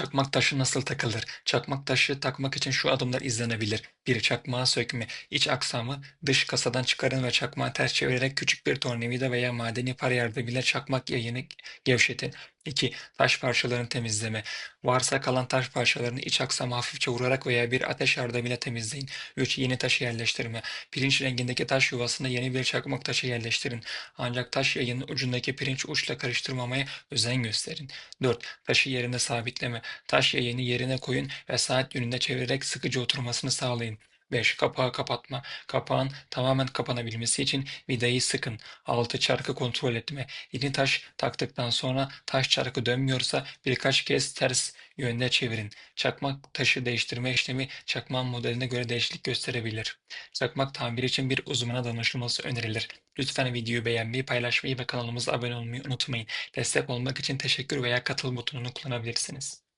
Çakmak taşı nasıl takılır? Çakmak taşı takmak için şu adımlar izlenebilir. 1. Çakmağı sökme. İç aksamı dış kasadan çıkarın ve çakmağı ters çevirerek küçük bir tornavida veya madeni para yardımıyla çakmak yayını gevşetin. 2. Taş parçalarını temizleme. Varsa kalan taş parçalarını iç aksama hafifçe vurarak veya bir ateş yardımıyla temizleyin. 3. Yeni taşı yerleştirme. Pirinç rengindeki taş yuvasına yeni bir çakmak taşı yerleştirin. Ancak taş yayının ucundaki pirinç uçla karıştırmamaya özen gösterin. 4. Taşı yerine sabitleme. Taş yayını yerine koyun ve saat yönünde çevirerek sıkıcı oturmasını sağlayın. 5. Kapağı kapatma. Kapağın tamamen kapanabilmesi için vidayı sıkın. 6. Çarkı kontrol etme. Yeni taş taktıktan sonra taş çarkı dönmüyorsa birkaç kez ters yönde çevirin. Çakmak taşı değiştirme işlemi çakmağın modeline göre değişiklik gösterebilir. Çakmak tamiri için bir uzmana danışılması önerilir. Lütfen videoyu beğenmeyi, paylaşmayı ve kanalımıza abone olmayı unutmayın. Destek olmak için teşekkür veya katıl butonunu kullanabilirsiniz.